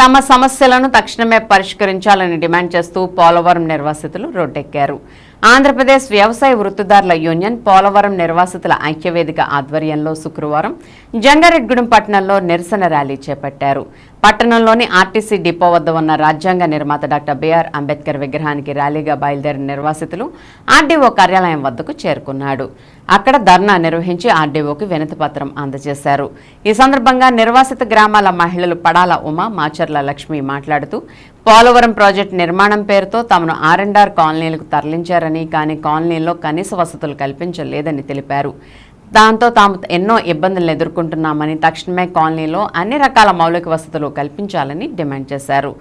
తమ సమస్యలను తక్షణమే పరిష్కరించాలని డిమాండ్ చేస్తూ పోలవరం నిర్వాసితులు రోడ్డెక్కారు. ఆంధ్రప్రదేశ్ వ్యవసాయ వృత్తిదారుల యూనియన్ పోలవరం నిర్వాసితుల ఐక్యవేదిక ఆధ్వర్యంలో శుక్రవారం జంగారెడ్గూడెం పట్టణంలో నిరసన ర్యాలీ చేపట్టారు. పట్టణంలోని ఆర్టీసీ డిపో వద్ద ఉన్న రాజ్యాంగ నిర్మాత డాక్టర్ బిఆర్ అంబేద్కర్ విగ్రహానికి ర్యాలీగా బయలుదేరిన నిర్వాసితులు ఆర్డీఓ కార్యాలయం వద్దకు చేరుకున్నాడు. అక్కడ ధర్నా నిర్వహించి ఆర్డీఓకి వినతి అందజేశారు. ఈ సందర్భంగా నిర్వాసిత గ్రామాల మహిళలు పడాల ఉమ మాచర్ల లక్ష్మి మాట్లాడుతూ పోలవరం ప్రాజెక్టు నిర్మాణం పేరుతో తమను ఆర్ఎండ్ఆర్ కాలనీలకు తరలించారని కానీ కాలనీల్లో కనీస వసతులు కల్పించలేదని తెలిపారు. దాంతో తాము ఎన్నో ఇబ్బందులను ఎదుర్కొంటున్నామని తక్షణమే కాలనీలో అన్ని రకాల మౌలిక వసతులు కల్పించాలని డిమాండ్ చేశారు.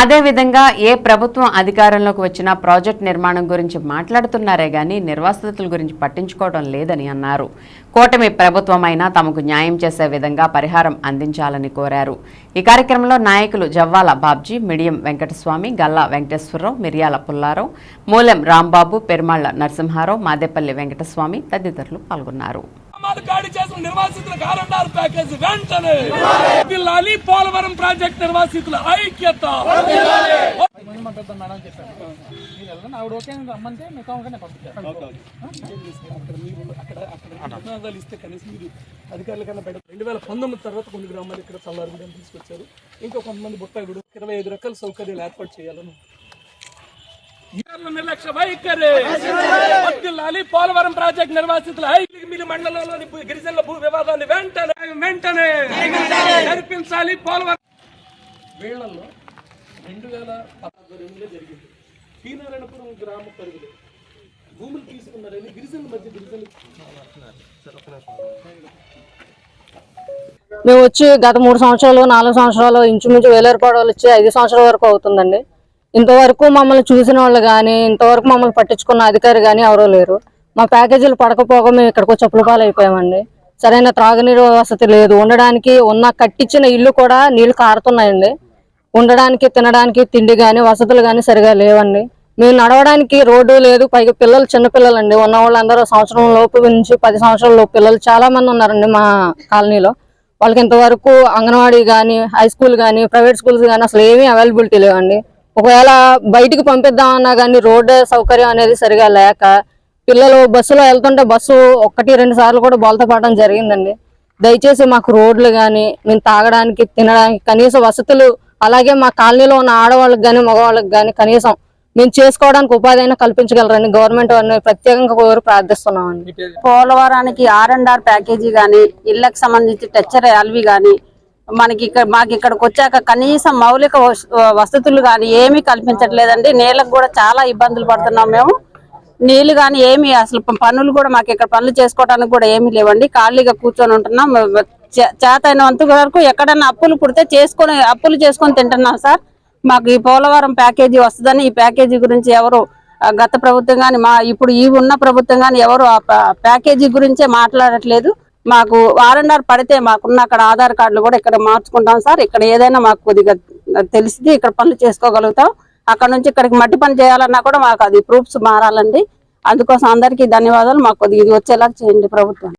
అదేవిధంగా ఏ ప్రభుత్వం అధికారంలోకి వచ్చినా ప్రాజెక్టు నిర్మాణం గురించి మాట్లాడుతున్నారే కానీ నిర్వాసితుల గురించి పట్టించుకోవడం లేదని అన్నారు. కూటమి ప్రభుత్వమైనా తమకు న్యాయం చేసే విధంగా పరిహారం అందించాలని కోరారు. ఈ కార్యక్రమంలో నాయకులు జవ్వాల బాబ్జీ మిడియం వెంకటస్వామి గల్లా వెంకటేశ్వరరావు మిర్యాల పుల్లారావు మూలెం రాంబాబు పెరుమాళ్ళ నరసింహారావు మాదేపల్లి వెంకటస్వామి తదితరులు పాల్గొన్నారు. గ్రామాలు ఖాళీ చేసిన నిర్వాసితులకు ఆర్ఎన్ఆర్ ప్యాకేజ్ వెంటనే జిల్లాలి పోలవరం ప్రాజెక్ట్ నిర్వాసితుల ఐక్యత. అధికారుల కన్నా బయట రెండు వేల పంతొమ్మిది తర్వాత కొన్ని గ్రామాలు ఇక్కడ చల్లారుగుడని తీసుకొచ్చారు ఇంకా కొంతమంది బుట్టాగుడు ఇరవై ఐదు రకాల సౌకర్యాలు ఏర్పాటు చేయాలని నిర్లక్ష్య వైఖరి వర్ధిల్లాలి పోలవరం ప్రాజెక్ట్ నిర్వాసితుల మిలి మండలంలోని గిరిజనుల భూ వివాదాన్ని వెంటనే వెంటనే జరిపించాలి పోలవరం వీళ్ళలో రెండు వేల పద్నాలుగులో జరిగింది. పీనారాయణపురం గ్రామ పరిధిలో భూములు తీసుకున్నారని గిరిజనుల మధ్య గిరిజనులు మేము వచ్చి గత మూడు సంవత్సరాలు నాలుగు సంవత్సరాలు ఇంచుమించు వేలేరుపాడు వాళ్ళు వచ్చి ఐదు సంవత్సరాల వరకు అవుతుందండి. ఇంతవరకు మమ్మల్ని చూసిన వాళ్ళు కానీ ఇంతవరకు మమ్మల్ని పట్టించుకున్న అధికారి కానీ ఎవరూ లేరు. మా ప్యాకేజీలు పడకపోగా మేము ఇక్కడికి వచ్చి పాలైపోయామండి. అయిపోయామండి సరైన త్రాగునీరు వసతి లేదు. ఉండడానికి ఉన్న కట్టించిన ఇల్లు కూడా నీళ్ళు కారుతున్నాయండి. ఉండడానికి తినడానికి తిండి కానీ వసతులు కానీ సరిగా లేవండి. మేము నడవడానికి రోడ్డు లేదు. పైగా పిల్లలు చిన్నపిల్లలు అండి ఉన్న వాళ్ళందరూ సంవత్సరం లోపు నుంచి పది సంవత్సరాల లోపు పిల్లలు చాలా మంది ఉన్నారండి మా కాలనీలో. వాళ్ళకి ఇంతవరకు అంగన్వాడీ కానీ హై స్కూల్ కానీ ప్రైవేట్ స్కూల్స్ కానీ అసలు ఏమీ అవైలబిలిటీ లేవండి. ఒకవేళ బయటికి పంపిద్దామన్నా కానీ రోడ్డు సౌకర్యం అనేది సరిగా లేక పిల్లలు బస్సులో వెళ్తుంటే బస్సు ఒక్కటి రెండు సార్లు కూడా బోల్తా పడడం జరిగిందండి. దయచేసి మాకు రోడ్లు కానీ మేము తాగడానికి తినడానికి కనీస వసతులు అలాగే మా కాలనీలో ఉన్న ఆడవాళ్ళకి కానీ మగవాళ్ళకి కానీ కనీసం మేము చేసుకోవడానికి ఉపాధి అయినా కల్పించగలరని గవర్నమెంట్ వారిని ప్రత్యేకంగా కోరు ప్రార్థిస్తున్నామండి. పోలవరానికి ఆర్ అండ్ ఆర్ ప్యాకేజీ కానీ ఇళ్ళకు సంబంధించి టెచ్చర్ ఎల్వి కానీ మనకి ఇక్కడ మాకు ఇక్కడికి వచ్చాక కనీసం మౌలిక వసతులు కానీ ఏమీ కల్పించట్లేదండి. నీళ్ళకు కూడా చాలా ఇబ్బందులు పడుతున్నాం మేము. నీళ్ళు కానీ ఏమి అసలు పనులు కూడా మాకు ఇక్కడ పనులు చేసుకోవడానికి కూడా ఏమీ లేవండి. ఖాళీగా కూర్చొని ఉంటున్నాం. చే- చేతైనంత వరకు ఎక్కడన్నా అప్పులు పుడితే చేసుకొని అప్పులు చేసుకొని తింటున్నాం సార్. మాకు ఈ పోలవరం ప్యాకేజీ వస్తుందని ఈ ప్యాకేజీ గురించి ఎవరు గత ప్రభుత్వం కానీ మా ఇప్పుడు ఈ ఉన్న ప్రభుత్వం కానీ ఎవరు ఆ ప్యాకేజీ గురించే మాట్లాడట్లేదు. మాకు ఆర్ఎన్ఆర్ పడితే మాకున్న అక్కడ ఆధార్ కార్డులు కూడా ఇక్కడ మార్చుకుంటాం సార్. ఇక్కడ ఏదైనా మాకు కొద్దిగా తెలిసింది ఇక్కడ పనులు చేసుకోగలుగుతాం. అక్కడ నుంచి ఇక్కడికి మట్టి పని చేయాలన్నా కూడా మాకు అది ప్రూఫ్స్ మారాలండి. అందుకోసం అందరికీ ధన్యవాదాలు. మాకు ఇది వచ్చేలాగా చేయండి ప్రభుత్వం.